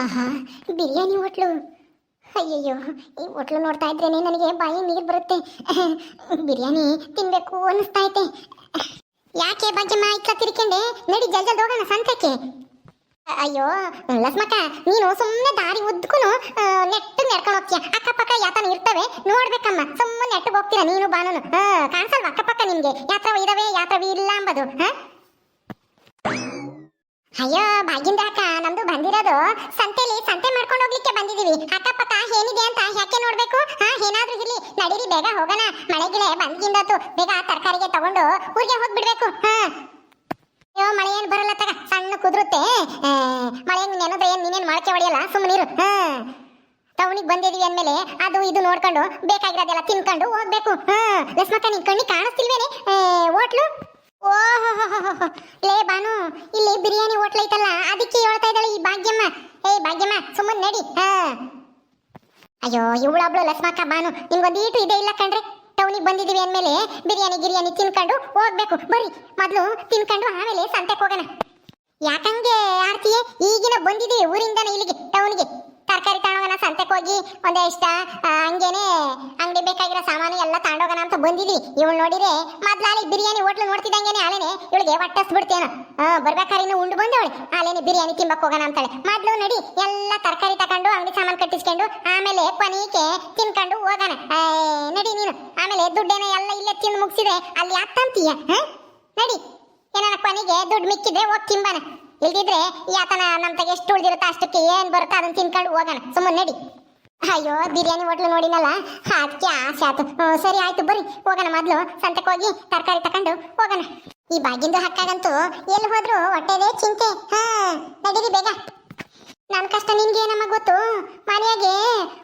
ಆಹಾ, ಬಿರಿಯಾನಿ ಹೋಟ್ಲು. ಅಯ್ಯಯ್ಯೋ, ಈ ಹೋಟ್ಲು ನೋಡ್ತಾ ಇದ್ರೇನೆ ನನಗೆ ಬಾಯಿ ನೀರು ಬರುತ್ತೆ. ಬಿರಿಯಾನಿ ತಿನ್ಬೇಕು ಅನ್ನಿಸ್ತಾ ಐತೆ. ಯಾಕೆ ಭಾಗ್ಯಮ್ಮ ಮಾಹಿತಿ ತಿರ್ಕೊಂಡೆ ನಡಿ ಜಲ್ ಜಲ್ದ್ ಹೋಗೋಣ ಸಂತಕ್ಕೆ ಅಯ್ಯೋ, ಲಸ್ಮಕ್ಕ, ನೀನು ಸುಮ್ಮನೆ ದಾರಿ ಉದ್ದಕ್ಕೂ ನೆಟ್ಟು ನಡ್ಕೊಂಡು ಹೋಗ್ತೀಯ. ಅಕ್ಕಪಕ್ಕ ಯಾತನ ಇರ್ತವೆ, ನೋಡ್ಬೇಕಮ್ಮ. ಸುಮ್ಮನೆ ನೆಟ್ಟಿಗೆ ಹೋಗ್ತೀರಾ ನೀನು ಬಾನನು? ಹಾ ಕಾಣಿಸಲ್ವಾ ಅಕ್ಕಪಕ್ಕ ನಿಮಗೆ? ಯಾತ್ರ ಇದಾವೆ, ಯಾತ್ರವಿ ಇಲ್ಲ ಅಂಬದು, ಹಾ? ಅಯ್ಯೋ ಭಾಗ್ಯಂದ ಅಕ್ಕ ನಮ್ದು ಬಂದಿರೋದು. ಸಂತೆಲಿ ಸಂತೆ ಮಾಡ್ಕೊಂಡು ಹೋಗ್ಲಿಕ್ಕೆ ಬಂದಿದೀವಿ. ಅಕ್ಕಪಕ್ಕ ಏನಿದೆ ಅಂತ ಯಾಕೆ ನೋಡ್ಬೇಕು? ಹಾ, ಏನಾದ್ರೂ ಇರ್ಲಿ. ನಡೀರಿ, ಬೇಗ ಹೋಗೋಣ. ಮಳೆಗಿಳೆ ಬಂದ್ಗಿಂದತ್ತು ಬೇಗ ತರಕಾರಿಗೆ ತಗೊಂಡು ಊರಿಗೆ ಹೋಗ್ಬಿಡ್ಬೇಕು. ಹಾ. ಅಯ್ಯೋ, ಮಳೆ ಏನ್ ಬರಲ್ಲ ತಗ. ಸಣ್ಣ ಕುದುರುತ್ತೆ. ಮಳೆ ನೆನದ್ರೆ ಏನ್ ನೀನೇನ್ ಮೊಳಕೆ ಹೊಡೆಯಲ್ಲ? ಸುಮ್ಮನಿರು ಹಾ. ಟೌನಿಗೆ ಬಂದಿದೀವಿ ಅಂದಮೇಲೆ ಅದು ಇದು ನೋಡ್ಕೊಂಡು ಬೇಕಾಗಿರೋದೆಲ್ಲ ತಿನ್ಕೊಂಡು ಹೋಗ್ಬೇಕು. ಹಾ. ಲಕ್ಷ್ಮಕ್ಕ, ನಿನ್ ಕಣ್ಣಿ ಕಾಣಿಸ್ತಿಲ್ವೇನೆ? ಹೋಟ್ಲು? ಲೇ ಬಾನು, ಇಲ್ಲಿ ಬಿರಿಯಾನಿ ಹೋಟ್ಲ್ ಐತಲ್ಲ, ಅದಕ್ಕೆ ಹೇಳ್ತಾ ಇದ್ದಾಳೆ ಈ ಭಾಗ್ಯಮ್ಮ. ಏಯ್, ಭಾಗ್ಯಮ್ಮ, ಸುಮ್ಮನೆ ನಡಿ ಅಯ್ಯೋ ಇವಳಬ್ಳು ಲಕ್ಷ್ಮಕ್ಕ ಬಾನು, ನಿಮ್ಗೊಂದೀಟು ಇದೆ ಇಲ್ಲ ಕಣ್ರಿ? ಟೌನಿಗೆ ಬಂದಿದೀವಿ ಅಂದ್ಮೇಲೆ ಬಿರಿಯಾನಿ ಗಿರಿಯಾನಿ ತಿನ್ಕೊಂಡು ಹೋಗ್ಬೇಕು. ಬರ್ರಿ ಮೊದಲು ತಿನ್ಕೊಂಡು ಆಮೇಲೆ ಸಂತೆಗೆ ಹೋಗೋಣ. ಯಾಕಂಗೆ ಆರ್ತಿಯೇ, ಈಗಿನ ಬಂದಿದೀವಿ ಊರಿಂದನೇ ಇಲ್ಲಿಗೆ, ಟೌನ್ಗೆ. ತರಕಾರಿ ತಗೊಂಡೋಗೋಣ ಸಂತೆಗೆ ಹೋಗಿ ಒಂದೇ ಇಷ್ಟ. ಹಂಗೇನೆ ಅಂಗಡಿ ಬೇಕಾಗಿರೋ ಸಾಮಾನು ಎಲ್ಲ ತಗೊಂಡೋಗೋಣ ಅಂತ ಬಂದಿದ್ವಿ. ಇವಳು ನೋಡಿದ್ರೆ ಮೊದ್ಲಾಲಿ ಬಿರಿಯಾನಿ ಹೋಟ್ಲು ನೋಡ್ತಿದ್ದಂಗೆನೆ ಆಲೇನೆ ಇವಳಿಗೆ ಒಟ್ಟಿಸ್ಬಿಡ್ತೇನೆ ಬರ್ಬೇಕಾದ್ರೆ ಇನ್ನು ಉಂಡು ಬಂದವಳೆ. ಆಲೇನೆ ಬಿರಿಯಾನಿ ತಿಂಬಕ್ ಹೋಗೋಣ ಅಂತಾಳೆ. ಮೊದ್ಲು ನಡಿ ಎಲ್ಲ ತರಕಾರಿ ತಗೊಂಡು ಅಂಗಡಿ ಸಾಮಾನು ಕಟ್ಟಿಸ್ಕೊಂಡು ಆಮೇಲೆ ಕೊನೆಗೆ ತಿನ್ಕೊಂಡು ಹೋಗೋಣ. ನಡಿ ನೀನು. ಆಮೇಲೆ ದುಡ್ಡೇನ ಎಲ್ಲ ಇಲ್ಲೇ ತಿಂದು ಮುಗಿಸಿದ್ರೆ ಅಲ್ಲಿ ಯಾಕೆ ತಂತೀಯ ಹಾ? ನಡಿ. ಏನಾರ ಕೊನೆಗೆ ದುಡ್ಡು ಮಿಕ್ಕಿದ್ರೆ ಹೋಗಿ ತಿಂಬಾನ. ಇಲ್ದಿದ್ರೆ ಯಾತನ ನಮ್ಮ ತಗ ಎಷ್ಟು ಉಳಿದಿರುತ್ತೆ ಅಷ್ಟಕ್ಕೆ ಏನ್ ಬರುತ್ತೆ ಅದನ್ನ ತಿನ್ಕೊಂಡು ಹೋಗೋಣ. ಸುಮ್ಮನೆ ನಡಿ. ಅಯ್ಯೋ, ಬಿರಿಯಾನಿ ಹೋಟ್ಲು ನೋಡಿನಲ್ಲ? ಅದಕ್ಕೆ ಆಸೆ ಆಯ್ತು ಸರಿ ಆಯ್ತು, ಬರ್ರಿ. ಹೋಗೋಣ ಮೊದಲು ಸಂತಕ್ಕೆ ಹೋಗಿ ತರಕಾರಿ ತಕೊಂಡು ಹೋಗೋಣ. ಈ ಬಾಗಿಂದು ಹಕ್ಕಾಗಂತೂ ಎಲ್ಲಿ ಹೋದ್ರು ಹೊಟ್ಟೆದೇ ಚಿಂತೆ. ಹಾ ನಡೀರಿ ಬೇಗ. ನನ್ ಕಷ್ಟ ನಿನ್ಗೆ ಏನಮ್ಮ ಗೊತ್ತು? ಮನೆಯಾಗೆ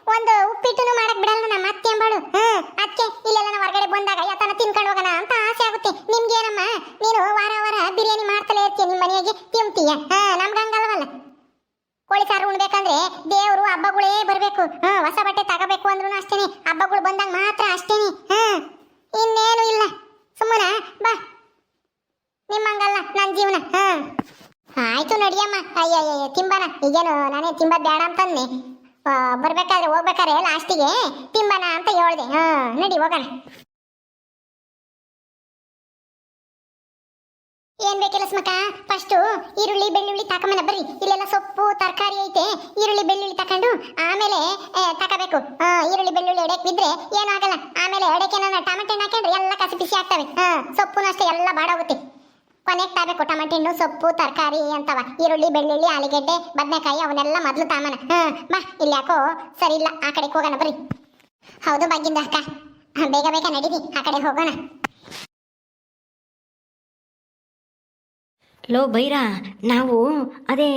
ಒಂದು ಉಪ್ಪಿಟ್ಟುನು ಮಾಡಕ್ ಬಿಡಲ್ಲ ನಮ್ಮ ಅತ್ತೆ ಅಂಬಾಳು. ಹ್ಮ್ ಅದಕ್ಕೆ ಇಲ್ಲೆಲ್ಲ ನಾವು ಹೊರಗಡೆ ಬಂದಾಗ ಯಾತನ ತಿನ್ಕೊಂಡು ಹೋಗೋಣ ಅಂತ ಆಸೆ ಆಗುತ್ತೆ. ನಿಮ್ಗೆ ಏನಮ್ಮ? ನೀನು ವಾರ ವಾರ ಬಿರಿಯಾನಿ ಮಾಡ್ತಲೇ ಇರ್ತೀಯ ನಿಮ್ಮ ಮನೆಯಾಗೆ? ತಿಂತೀಯ? ಹಾ, ನಮ್ಗೆ ಹಂಗಲ್ವಲ್ಲ? ಕೋಳಿ ಸಾರು ಉಣ್ಬೇಕಂದ್ರೆ ದೇವರು ಹಬ್ಬಗಳೇ ಬರಬೇಕು. ಹಾ, ಹೊಸ ಬಟ್ಟೆ ತಗೋಬೇಕು ಅಂದ್ರೂ ಅಷ್ಟೇನೆ. ಹಬ್ಬಗಳು ಬಂದಾಗ ಮಾತ್ರ ಅಷ್ಟೇನೆ. ಹಾ, ಇನ್ನೇನು ಇಲ್ಲ. ಸುಮ್ಮನ ಬಾ. ನಿಮ್ಮಂಗಲ್ಲ ನನ್ನ ಜೀವನ. ಹಾ. ಆಯ್ತು ನಡಿಯಮ್ಮ. ಅಯ್ಯಯ್ಯ ತಿಂಬನ. ಈಗೇನು ನಾನೇ ತಿಂಬ ಬೇಡ ಅಂತಂದೆ ಬರ್ಬೇಕಾದ್ರೆ ಹೋಗ್ಬೇಕಾದ್ರೆ ಲಾಸ್ಟಿಗೆ? ತಿಂಬನ ಅಂತ ಹೇಳ್ದೆ. ಹಾ, ನಡಿ, ಹೋಗೋಣ. ಏನ್ ಬೇಕಿಲ್ಲ ಸ್ಮಕ ಫಸ್ಟು ಈರುಳ್ಳಿ, ಬೆಳ್ಳುಳ್ಳಿ ತಕೊಂಬನ ಬರ್ರಿ. ಇಲ್ಲೆಲ್ಲ ಸೊಪ್ಪು, ತರಕಾರಿ ಐತೆ. ಈರುಳ್ಳಿ, ಬೆಳ್ಳುಳ್ಳಿ ತಕೊಂಡು ಆಮೇಲೆ ತಕಬೇಕು. ಈರುಳ್ಳಿ, ಬೆಳ್ಳುಳ್ಳಿ ಎಡೆಕ್ ಬಿದ್ರೆ ಆಗಲ್ಲ. ಆಮೇಲೆ ಎಡಕ್ಕೆ ನಾನು ಟಮಾಟೆ ಹಾಕೊಂಡ್ರೆ ಎಲ್ಲ ಕಸಿ ಬಿಸಿ ಆಗ್ತವೆ. ಹಾ, ಸೊಪ್ಪುನು ಅಷ್ಟೇ, ಎಲ್ಲ ಬಾಡೋಗುತ್ತೆ. ಕೊನೆಗೆ ತಾಬೇಕು ಟಮಾಟೆ ಹಣ್ಣು ಸೊಪ್ಪು ತರಕಾರಿ ಅಂತವ. ಈರುಳ್ಳಿ ಬೆಳ್ಳುಳ್ಳಿ ಆಲೂಗೆಡ್ಡೆ ಬದನೆಕಾಯಿ ಅವನ್ನೆಲ್ಲ ಮೊದಲು ತಾಮನ. ಹ್ಮ್ ಬಾ ಇಲ್ಲಿ ಯಾಕೋ ಸರಿ ಇಲ್ಲ. ಆ ಕಡೆಗೆ ಹೋಗೋಣ ಬರ್ರಿ. ಹೌದು ಬಾಗಿಂದ ಅಕ್ಕ. ಬೇಗ ಬೇಗ ನಡೀರಿ. ಆ ಕಡೆ ಹೋಗೋಣ. ಲೋ ಬೈರ ನಾವು ಅದೇ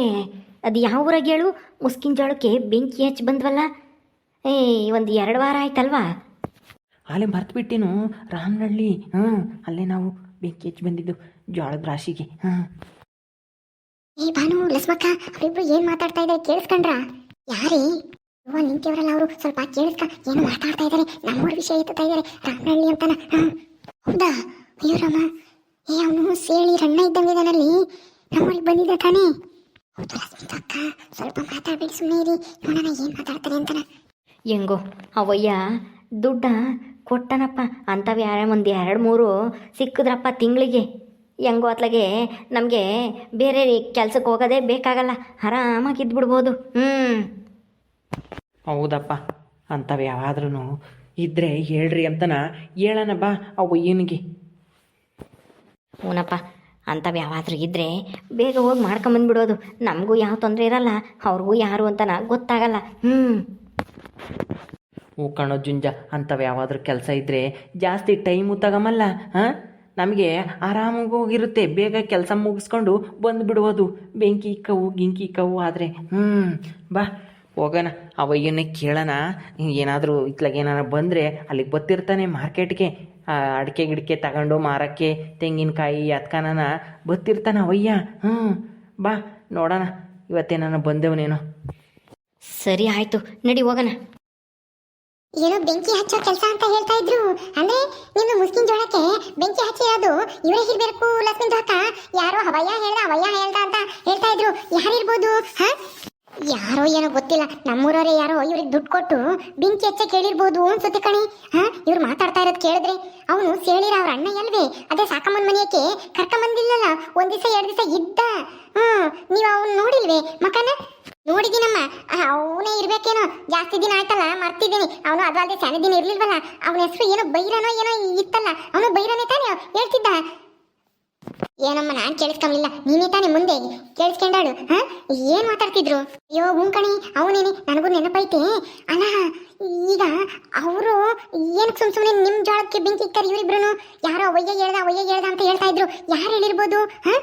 ಅದು ಯಾವ ಊರಾಗ ಹೇಳು? ಮುಸ್ಕಿನ ಜೋಳಕ್ಕೆ ಬೆಂಕಿ ಹಚ್ಚಿ ಬಂದ್ವಲ್ಲ? ಏ ಒಂದು ಎರಡು ವಾರ ಆಯ್ತಲ್ವಾ? ಅಲ್ಲೇ ಬರ್ತ್ಬಿಟ್ಟಿನೂ ರಾಮನಹಳ್ಳಿ ಹ್ಞೂ ಅಲ್ಲೇ ನಾವು ಬೆಂಕಿ ಹಚ್ಚಿ ಬಂದಿದ್ದು ಜೋಳದ ರಾಶಿಗೆ. ಹಾಂ. ಏ ಭಾನು ಲಸ್ಮಕ್ಕ ಅವರಿಬ್ರು ಏನ್ ಮಾತಾಡ್ತಾ ಇದ್ದಾರೆ ಕೇಳಿಸ್ಕೊಂಡ್ರಾ? ಯಾರೇ? ಅವ್ವ ನಿಂತಿವ್ರಲ್ಲ ಅವರು ಸ್ವಲ್ಪ ಕೇಳಿಸ್ಕ ಏನು ಮಾತಾಡ್ತಾ ಇದ್ದಾರೆ ನಮ್ಮೂರ ವಿಷಯ ಎತ್ತುತ್ತಾ ಇದ್ದಾರೆ ರಾಮನಹಳ್ಳಿ ಅಂತಾನ ಹಾ. ಹೌದಾ? ಅಯ್ಯೋ ರಾಮ. ಏ ಅವನು ಸೇಳಿ ರಣ್ಣ ಇದ್ದಂಗಿದಾನಲ್ಲಿ ನಮ್ಮೂರಿಗೆ ಬಂದಿದ್ದ ತಾನೇ? ಹೌದು ಲಸ್ಮಿತಾ ಅಕ್ಕ ಸ್ವಲ್ಪ ಮಾತಾಡ್ಬೇಡಿ ಸುಮ್ಮನೆ ಇರಿ. ನೋಡೋಣ ಏನ್ ಮಾತಾಡ್ತಾರೆ ಅಂತಾನ. ಹೆಂಗೋ ಅವಯ್ಯ ದುಡ್ಡ ಕೊಟ್ಟನಪ್ಪ. ಅಂಥವು ಯಾರ ಒಂದು ಎರಡು ಮೂರು ಸಿಕ್ಕಿದ್ರಪ್ಪ ತಿಂಗಳಿಗೆ. ಹೆಂಗೋ ಅತ್ಲಾಗೆ ನಮಗೆ ಬೇರೆ ಕೆಲ್ಸಕ್ಕೆ ಹೋಗೋದೇ ಬೇಕಾಗಲ್ಲ. ಆರಾಮಾಗಿ ಇದ್ಬಿಡ್ಬೋದು. ಹ್ಞೂ ಹೌದಪ್ಪ. ಅಂಥವು ಯಾವಾದ್ರೂ ಇದ್ರೆ ಹೇಳ್ರಿ ಅಂತನ ಹೇಳೋಣ ಬಾ ಅವು ಏನಿಗೆ. ಹ್ಞೂನಪ್ಪ ಅಂಥವು ಯಾವಾದ್ರೂ ಇದ್ದರೆ ಬೇಗ ಹೋಗಿ ಮಾಡ್ಕೊಂಬಂದ್ಬಿಡೋದು ನಮಗೂ ಯಾವ ತೊಂದರೆ ಇರಲ್ಲ. ಅವ್ರಿಗೂ ಯಾರು ಅಂತನ ಗೊತ್ತಾಗಲ್ಲ. ಹ್ಞೂ ಹೂ ಜುಂಜ ಅಂಥವು ಯಾವಾದ್ರೂ ಕೆಲಸ ಇದ್ದರೆ ಜಾಸ್ತಿ ಟೈಮು ತಗಮಲ್ಲ, ಹಾಂ? ನಮಗೆ ಆರಾಮಾಗಿ ಹೋಗಿರುತ್ತೆ, ಬೇಗ ಕೆಲಸ ಮುಗಿಸ್ಕೊಂಡು ಬಂದು ಬಿಡುವುದು ಬೆಂಕಿ ಕವು, ಗಿಂಕಿ ಇಕ್ಕವು ಆದರೆ. ಹ್ಞೂ ಬಾ, ಹೋಗೋಣ. ಅವಯ್ಯನೇ ಕೇಳೋಣ. ಏನಾದರೂ ಇತ್ಲಾಗ ಏನಾರು ಬಂದರೆ ಅಲ್ಲಿಗೆ ಬತ್ತಿರ್ತಾನೆ ಮಾರ್ಕೆಟ್ಗೆ. ಅಡಿಕೆ ಗಿಡಕೆ ತಗೊಂಡು ಮಾರಕ್ಕೆ, ತೆಂಗಿನಕಾಯಿ ಅತ್ಕನನ ಬತ್ತಿರ್ತಾನೆ ಅವಯ್ಯ. ಹ್ಞೂ ಬಾ, ನೋಡೋಣ. ಇವತ್ತೇನಾನ ಬಂದೆವನೇನೋ. ಸರಿ ಆಯಿತು, ನಡಿ ಹೋಗೋಣ. ಏನೋ ಬೆಂಕಿ ಹಚ್ಚೋ ಕೆಲಸ ಅಂತ ಹೇಳ್ತಾ ಇದ್ರು. ಅಂದ್ರೆ ನಿಮ್ಮ ಮುಸ್ಕಿನ್ ಜೋಳಕ್ಕೆ ಬೆಂಕಿ ಹಚ್ಚಿರೋದು ಇವರೇ ಇರ್ಬೇಕು ಲಕ್ಷ್ಮೀ ಅಕ್ಕ ಯಾರೋ ಹವಯ್ಯ ಹೇಳ್ದ ಅವಯ್ಯ ಹೇಳ್ದ ಅಂತ ಹೇಳ್ತಾ ಇದ್ರು. ಯಾರಿರ್ಬೋದು, ಹ? ಯಾರೋ ಏನೋ ಗೊತ್ತಿಲ್ಲ. ನಮ್ಮೂರವರೇ ಯಾರೋ ಇವ್ರಿಗೆ ದುಡ್ಡು ಕೊಟ್ಟು ಬೆಂಕಿ ಹಚ್ಚ ಕೇಳಿರ್ಬೋದು ಅನ್ಸುತ್ತೆ ಕಣಿ. ಹ? ಇವ್ರು ಮಾತಾಡ್ತಾ ಇರೋದು ಕೇಳಿದ್ರೆ ಅವನು ಸೇಳಿರ ಅವ್ರ ಅಣ್ಣ ಅಲ್ವೇ? ಅದೇ ಸಾಕಮ್ಮನ ಮನೆಯಕ್ಕೆ ಕರ್ಕೊಂಬಂದಿಲ್ಲಲ್ಲ? ಒಂದ್ ದಿವಸ, ಎರಡು ದಿವಸ ಇದ್ದ. ಹ್ಮ್ ನೀವ್ ಅವ್ನು ನೋಡಿಲ್ವೇ? ಮಕನ ನೋಡಿದೀನಮ್ಮ ಅವನೇ ಇರ್ಬೇಕೇನೋ. ಜಾಸ್ತಿ ದಿನ ಆಯ್ತಲ್ಲ, ಮರ್ತಿದ್ದೀನಿ. ಅವನು ಅದು ಸಣ್ಣ ದಿನ ಇರ್ಲಿಲ್ವಲ್ಲ, ಅವನ ಹೆಸರು ಏನೋ ಬೈರನೋ ಏನೋ ಇತ್ತಲ್ಲ, ಅವನು ಬೈರನೇ ತಾನೇ ಹೇಳ್ತಿದ್ದ. ಏನಮ್ಮ, ನಾನ್ ಕೇಳಿಸ್ಕೊಂಡಿಲ್ಲ ನೀನೇ ತಾನೇ ಮುಂದೆ ಕೇಳಿಸ್ಕೊಂಡಾಳು, ಹಾ? ಏನ್ ಮಾತಾಡ್ತಿದ್ರು? ಅಯ್ಯೋ ಉಂಕಣಿ ಅವನೇನೆ, ನನಗೂ ನೆನಪೈತೆ. ಅಲ್ಲ, ಈಗ ಅವರು ಏನಕ್ಕೆ ಸುಮ್ ಸುಮ್ಮನೆ ನಿಮ್ಮ ಜೋಳಕ್ಕೆ ಬೆಂಕಿ ಇಕ್ತಾರೆ ಇವರಿಬ್ರು ಯಾರೋ ಒಯ್ಯ ಹೇಳ್ದ ಒಯ್ಯ ಹೇಳ್ದ ಅಂತ ಹೇಳ್ತಾ ಇದ್ರು. ಯಾರು ಹೇಳಿರ್ಬೋದು, ಹಾ?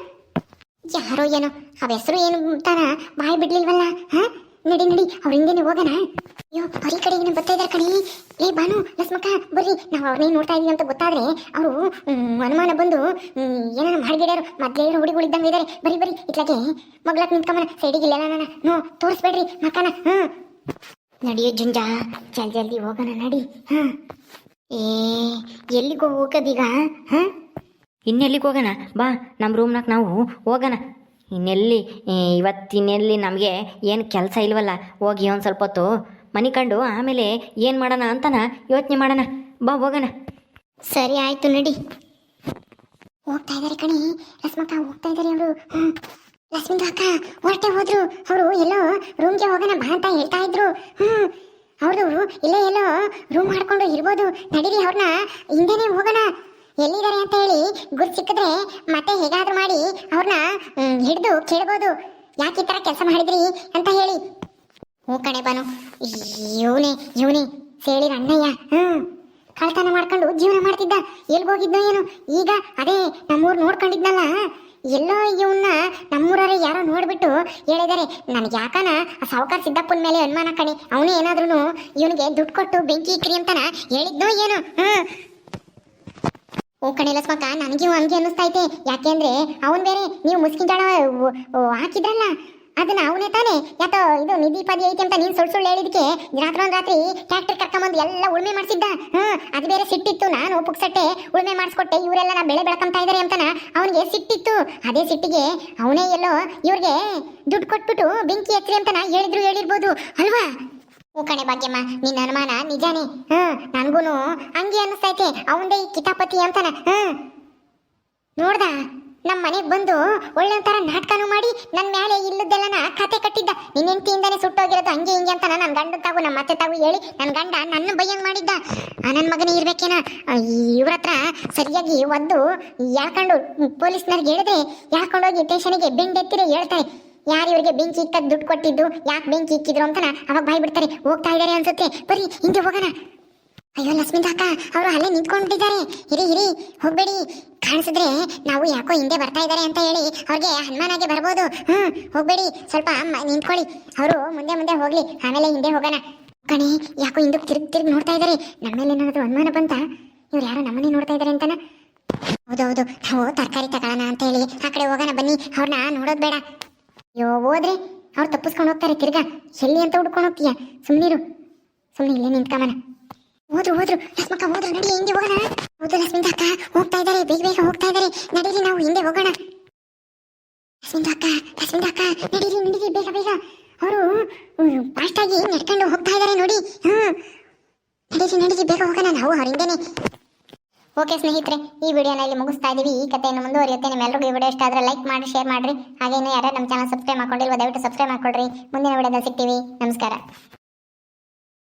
ಯಾರೋ ಏನೋ, ಅವ ಹೆಸರು ಏನು ಅಂತಾನ ಬಾಯಿ ಬಿಡ್ಲಿಲ್ವಲ್ಲ? ಹಾ? ನಡಿ ನಡಿ, ಅವ್ರ ಹಿಂದೆನೆ ಹೋಗೋಣ. ಅಯ್ಯೋ ಅವ್ರ ಕಡೆ ಕಡೆಗೆ ಬರ್ತಾ ಇದಾರೆ ಕಣಿ. ಏ, ಬಾನು, ಲಸ್ಮಕ್ಕ, ಬರ್ರಿ. ನಾವು ಅವ್ರನ್ನೇ ನೋಡ್ತಾ ಇದೀವಿ ಅಂತ ಗೊತ್ತಾದ್ರೆ ಅವರು ಅನುಮಾನ ಬಂದು ಏನಾರ ಮಾಡಿಬಿಡ್ಯಾರು ಮೊದ್ಲೇ ಹುಡುಗಳಿದ್ದಂಗೆ ಇದಾರೆ. ಬರಿ ಬರಿ ಇಟ್ಲಾಗೆ ಮಗ್ಲಕ್ ನಿಂತ್ಕೊಂಬನ ಸೈಡಿಗಿಲ್ಲ ನಾನು? ನೋ ತೋರಿಸ್ಬೇಡ್ರಿ, ಮಕ್ಕನ. ಹ್ಞೂ. ನಡಿಯೋ ಜುಂಜಾ, ಜಲ್ ಜಲ್ದಿ ಹೋಗೋಣ ನಡಿ. ಹಾ. ಏ, ಎಲ್ಲಿಗೋ ಹೋಗೋದೀಗ? ಹಾ? ಇನ್ನೆಲ್ಲಿಗೆ ಹೋಗೋಣ? ಬಾ ನಮ್ಮ ರೂಮ್ನಾಗ ನಾವು ಹೋಗೋಣ. ಇನ್ನೆಲ್ಲಿ ಏ, ಇವತ್ತಿನ್ನೆಲ್ಲಿ ನಮಗೆ ಏನು ಕೆಲಸ ಇಲ್ವಲ್ಲ ಹೋಗಿ ಒಂದು ಸ್ವಲ್ಪ ಹೊತ್ತು ಮನೆ ಕಂಡು ಆಮೇಲೆ ಏನು ಮಾಡೋಣ ಅಂತನ ಯೋಚನೆ ಮಾಡೋಣ. ಬಾ ಹೋಗೋಣ. ಸರಿ ಆಯಿತು ನಡಿ. ಹೋಗ್ತಾ ಇದ್ದಾರೆ ಕಣಿ. ಲಕ್ಷ್ಮಕ್ಕ ಹೋಗ್ತಾ ಇದ್ದಾರೆ ಅವರು. ಲಕ್ಷ್ಮೀ ಅಕ್ಕ ಹೊರಟೆ ಹೋದ್ರು. ಅವರು ಎಲ್ಲೋ ರೂಮ್ಗೆ ಹೋಗೋಣ ಬಾ ಅಂತ ಹೇಳ್ತಾ ಇದ್ರು. ಹ್ಮ್. ಅವ್ರದ್ದು ಇಲ್ಲೇ ಎಲ್ಲೋ ರೂಮ್ ಮಾಡ್ಕೊಂಡು ಇರ್ಬೋದು. ನಡೀರಿ ಅವ್ರನ್ನ ಹಿಂದೆನೇ ಹೋಗೋಣ. ಎಲ್ಲಿದ್ದಾರೆ ಅಂತ ಹೇಳಿ ಗುರ್ ಸಿಕ್ಕಿದ್ರೆ ಮತ್ತೆ ಹೇಗಾದ್ರೂ ಮಾಡಿ ಅವ್ರನ್ನ ಹಿಡಿದು ಕೇಳ್ಬೋದು. ಯಾಕೆ ಈ ಥರ ಕೆಲಸ ಮಾಡಿದ್ರಿ ಅಂತ ಹೇಳಿ. ಹ್ಞೂ ಕಣೆ ಬಾನು ಇವನೇ ಇವನೇ. ಸೇಳಿರ ಅಣ್ಣಯ್ಯ ಹ್ಮ್ ಕಳ್ತನ ಮಾಡ್ಕೊಂಡು ಜೀವನ ಮಾಡ್ತಿದ್ದ. ಎಲ್ಲಿ ಹೋಗಿದ್ನೋ ಏನು. ಈಗ ಅದೇ ನಮ್ಮೂರ್ ನೋಡ್ಕೊಂಡಿದ್ನಲ್ಲ. ಎಲ್ಲೋ ಇವನ್ನ ನಮ್ಮೂರವ್ರೆ ಯಾರೋ ನೋಡ್ಬಿಟ್ಟು ಹೇಳಿದಾರೆ, ನನಗೆ ಯಾಕನ ಆ ಸಾವುಕಾರ ಸಿದ್ದಪ್ಪನ ಮೇಲೆ ಅನುಮಾನ ಕಣಿ. ಅವನೇ ಏನಾದ್ರೂ ಇವನಿಗೆ ದುಡ್ಡು ಕೊಟ್ಟು ಬೆಂಕಿ ಇಕ್ಕಿರಿ ಅಂತಾನ ಹೇಳಿದ್ನೋ ಏನು. ಹ್ಮ್ ಓ ಕಣೆ ಲಸ್ಮಕ್ಕ ನನಗೂ ಹಂಗೆ ಅನ್ನಿಸ್ತೈತೆ ಯಾಕೆಂದ್ರೆ ಅವನ್ ಬೇರೆ, ನೀವು ಮುಸ್ಕಿನ್ ಜಾಳ ಹಾಕಿದ್ರಲ್ಲ? ಅದನ್ನ ಅವನೇ ತಾನೆ? ಯಾಕೋ ಇದು ನಿಧಿ ಪದಿ ಐತೆ ಅಂತ ನೀನ್ ಸುಳ್ಳು ಸುಳ್ಳು ಹೇಳಿದಕ್ಕೆ ರಾತ್ರಿ ಒಂದ್ ರಾತ್ರಿ ಟ್ರ್ಯಾಕ್ಟರ್ ಕರ್ಕೊಂಬಂದು ಎಲ್ಲ ಉಳ್ಮೆ ಮಾಡಿಸಿದ್ದ. ಹ್ಮ್ ಅದು ಬೇರೆ ಸಿಟ್ಟಿತ್ತು. ನಾನು ಪುಕ್ಸಟ್ಟೆ ಉಳ್ಮೆ ಮಾಡಿಸ್ಕೊಟ್ಟೆ. ಇವರೆಲ್ಲ ನಾ ಬೆಳೆ ಬೆಳಕಂತ ಇದಾರೆ ಅಂತನ ಅವನಿಗೆ ಸಿಟ್ಟಿತ್ತು. ಅದೇ ಸಿಟ್ಟಿಗೆ ಅವನೇ ಎಲ್ಲೋ ಇವ್ರಿಗೆ ದುಡ್ಡು ಕೊಟ್ಬಿಟ್ಟು ಬೆಂಕಿ ಹಚ್ಚ್ರಿ ಅಂತನ ಹೇಳಿದ್ರು ಹೇಳಿರ್ಬೋದು. ಅಲ್ವಾ? ಹ್ಞೂ ಕಣೆ ಭಾಗ್ಯಮ್ಮ, ನಿನ್ನ ಅನುಮಾನ ನಿಜಾನೇ? ಹ್ಮ್ ನನ್ಗೂನು ಹಂಗೆ ಅನಿಸ್ತೈತೆ ಅವಂದೇ ಈ ಕಿತಾಪತಿ ಅಂತಾನ ಹ್ಮ್ ನೋಡ್ದ ನಮ್ಮ ಮನೆಗೆ ಬಂದು ಒಳ್ಳೆ ತರ ನಾಟಕನೂ ಮಾಡಿ ನನ್ನ ಮೇಲೆ ಇಲ್ಲದೆಲ್ಲನ ಕತೆ ಕಟ್ಟಿದ್ದ. ನಿನ್ನ ಹೆಂಡತಿಯಿಂದಾನೆ ಸುಟ್ಟೋಗಿರೋದು ಹಂಗೆ ಹಿಂಗೆ ಅಂತ ನನ್ನ ಗಂಡ ತಾವು ನಮ್ಮ ಅತ್ತೆ ತಾವು ಹೇಳಿ ನನ್ನ ಗಂಡ ನನ್ನ ಬೈಯಂಗ್ ಮಾಡಿದ್ದ. ನನ್ನ ಮಗನೇ ಇರ್ಬೇಕೇನ? ಇವ್ರ ಹತ್ರ ಸರಿಯಾಗಿ ಒದ್ದು ಯಾಕೊಂಡು ಪೊಲೀಸ್ನವ್ರಿಗೆ ಹೇಳಿದ್ರೆ ಯಾಕೊಂಡೋಗಿ ಸ್ಟೇಷನ್ಗೆ ಬೆಂಡೆತ್ತಿರ ಹೇಳ್ತಾರೆ. ಯಾರು ಇವರಿಗೆ ಬೆಂಕಿ ಇಕ್ಕದ್ ದುಡ್ಡು ಕೊಟ್ಟಿದ್ದು? ಯಾಕೆ ಬೆಂಕಿ ಇಕ್ಕಿದ್ರು ಅಂತ ಅವಾಗ ಬಾಯ್ ಬಿಡ್ತಾರೆ. ಹೋಗ್ತಾ ಇದಾರೆ ಅನ್ಸುತ್ತೆ. ಬರೀ ಹಿಂದೆ ಹೋಗೋಣ. ಅಯ್ಯೋ, ಲಕ್ಷ್ಮಿ ಅಕ್ಕ ಅವರು ಅಲ್ಲೇ ನಿಂತ್ಕೊಂಡಿದ್ದಾರೆ ಇರಿ ಇರಿ, ಹೋಗ್ಬೇಡಿ. ಕಾಣಿಸಿದ್ರೆ ನಾವು ಯಾಕೋ ಹಿಂದೆ ಬರ್ತಾ ಇದ್ದಾರೆ ಅಂತ ಹೇಳಿ ಅವ್ರಿಗೆ ಹನುಮಾನಾಗೆ ಬರ್ಬೋದು. ಹ್ಮ್, ಹೋಗ್ಬೇಡಿ. ಸ್ವಲ್ಪ ನಿಂತ್ಕೊಳ್ಳಿ. ಅವರು ಮುಂದೆ ಮುಂದೆ ಹೋಗ್ಲಿ. ಆಮೇಲೆ ಹಿಂದೆ ಹೋಗೋಣ. ಕಣಿ, ಯಾಕೋ ಹಿಂದಕ್ಕೆ ತಿರುಗ್ ತಿರುಗ್ ನೋಡ್ತಾ ಇದ್ದಾರೆ ನಮ್ಮ ಮೇಲೆ ಏನಾದ್ರು ಅನುಮಾನ ಬಂತ? ಇವ್ರು ಯಾರೋ ನಮ್ಮನ್ನೇ ನೋಡ್ತಾ ಇದ್ದಾರೆ ಅಂತಾನ? ಹೌದೌದು. ನಾವು ತರಕಾರಿ ತಗೊಳ್ಳೋಣ ಅಂತ ಹೇಳಿ. ಆ ಕಡೆ ಹೋಗೋಣ ಬನ್ನಿ. ಅವ್ರನ್ನ ನೋಡೋದು ಬೇಡ. ಅಯ್ಯೋ ಹೋದ್ರೆ ಅವ್ರು ತಪ್ಪಿಸ್ಕೊಂಡು ಹೋಗ್ತಾರೆ ತಿರ್ಗಾ. ಎಲ್ಲಿ ಅಂತ ಹುಡ್ಕೊಂಡು ಹೋಗ್ತೀಯ? ಸುಮ್ಮನಿರು ಸುಮ್ಮನೆ ಇಲ್ಲೇ ನಿಂತ್ಕೊಂಬನ ಹೋದ್ರು ಹೋದ್ರು. ಲಕ್ಷ್ಮಕ್ಕ, ಹೋದ್ರು. ನಡಿ ಹಿಂದೆ ಹೋಗೋಣ. ಹೌದು ಲಕ್ಷ್ಮೀ ಅಕ್ಕ. ಹೋಗ್ತಾ ಇದ್ದಾರೆ ಬೇಗ ಬೇಗ ಹೋಗ್ತಾ ಇದ್ದಾರೆ ನಡೀರಿ ನಾವು ಹಿಂದೆ ಹೋಗೋಣ. ಲಕ್ಷ್ಮೀ ಅಕ್ಕ ಲಕ್ಷ್ಮೀ ಅಕ್ಕ. ನಡೀರಿ ನಡೀರಿ ಬೇಗ ಬೇಗ. ಅವರು ಫಾಸ್ಟ್ ಆಗಿ ನಡ್ಕೊಂಡು ಹೋಗ್ತಾ ಇದ್ದಾರೆ ನೋಡಿ. ಹ್ಮ್. ನಡೀರಿ ನಡೀರಿ ಬೇಗ ಹೋಗೋಣ ನಾವು ಅವ್ರ ಹಿಂದೆನೆ ಓಕೆ ಸ್ನೇಹಿತರೆ, ಈ ವಿಡಿಯೋನ ಇಲ್ಲಿ ಮುಗಿಸ್ತಾ ಇದೀವಿ. ಈ ಕಥೆಯನ್ನು ಮುಂದುವರಿಯುತ್ತೆ. ನಿಮ್ಮೆಲ್ಲರಿಗೂ ಈ ವಿಡಿಯೋ ಇಷ್ಟ ಆದರೆ ಲೈಕ್ ಮಾಡಿ, ಶೇರ್ ಮಾಡಿರಿ. ಹಾಗೇನೇ ಯಾರು ನಮ್ಮ ಚಾನಲ್ ಸಬ್ಸ್ಕ್ರೈಬ್ ಮಾಡ್ಕೊಂಡಿಲ್ವ ದಯವಿಟ್ಟು ಸಬ್ಸ್ಕ್ರೈಬ್ ಮಾಡ್ಕೊಳ್ರಿ. ಮುಂದಿನ ವಿಡಿಯೋದಲ್ಲಿ ಸಿಗ್ತೀವಿ. ನಮಸ್ಕಾರ.